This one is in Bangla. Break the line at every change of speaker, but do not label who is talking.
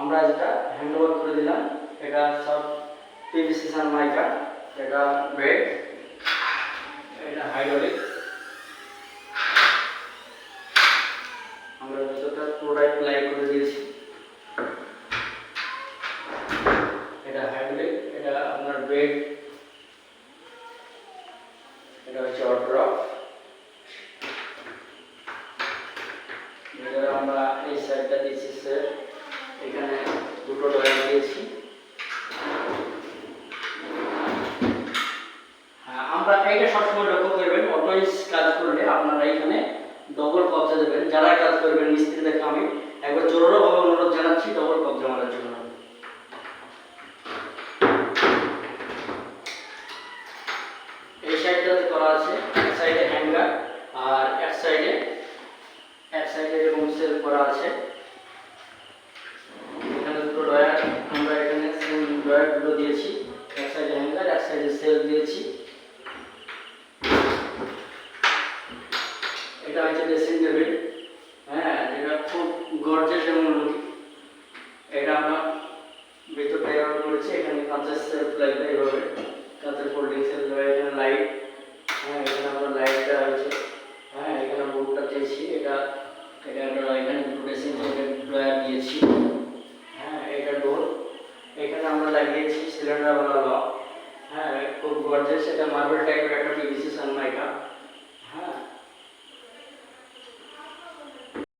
আমরা যেটা হ্যান্ড ওভার করে দিলাম, এটা সব পিভিসি সানমাইকা এটা বেড এটা হাইড্রোলিক আমরা যতটা পুরোটাই প্লাই করে দিয়েছি। এটা হাইড্রোলিক এটা আপনার বেড এটা হচ্ছে এটা আমরা এই সাইডটা দিয়েছি স্যার এখানে দুটো ডয়ার দিয়েছি হ্যাঁ আমরা এইটা সবসময় লক্ষ্য করবেন অটোইস কাজ করলে আপনারা এখানে ডবল কবজা দেবেন, যারা কাজ করবেন আমি একবার অনুরোধ জানাচ্ছি ডবল কবজা মারার জন্য। করা আছে, এক সাইডে হ্যাঙ্গার আর এক সাইডে এক সাইডে করা আছে এখানে দুটো ডয়ার আমরা এখানে সেম ডয়ারগুলো দিয়েছি। এক সাইডে হ্যাঙ্গার এক সাইডে সেল দিয়েছি। এটা হচ্ছে ড্রেসিং টেবিল হ্যাঁ এটা খুব এবং এটা আমরা ভিতরটা এভাবে করেছি, এখানে কাঁচের সেলফ লাগবে এইভাবে কাঁচের কোল্ডিং সেলফ এখানে লাইট হ্যাঁ এখানে আমরা লাইট দেওয়া হয়েছে। হ্যাঁ এখানে বোর্ডটা দিয়েছি। এটা এটা এখানে ড্রেসিং টেবিল ড্রয়ার দিয়েছি হ্যাঁ এটা ডোর এখানে আমরা লাগিয়েছি সিলিন্ডার ওয়ালা হ্যাঁ খুব গর্জেস এটা মার্বেল টাইপের একটা পিভিসি সানমাইকা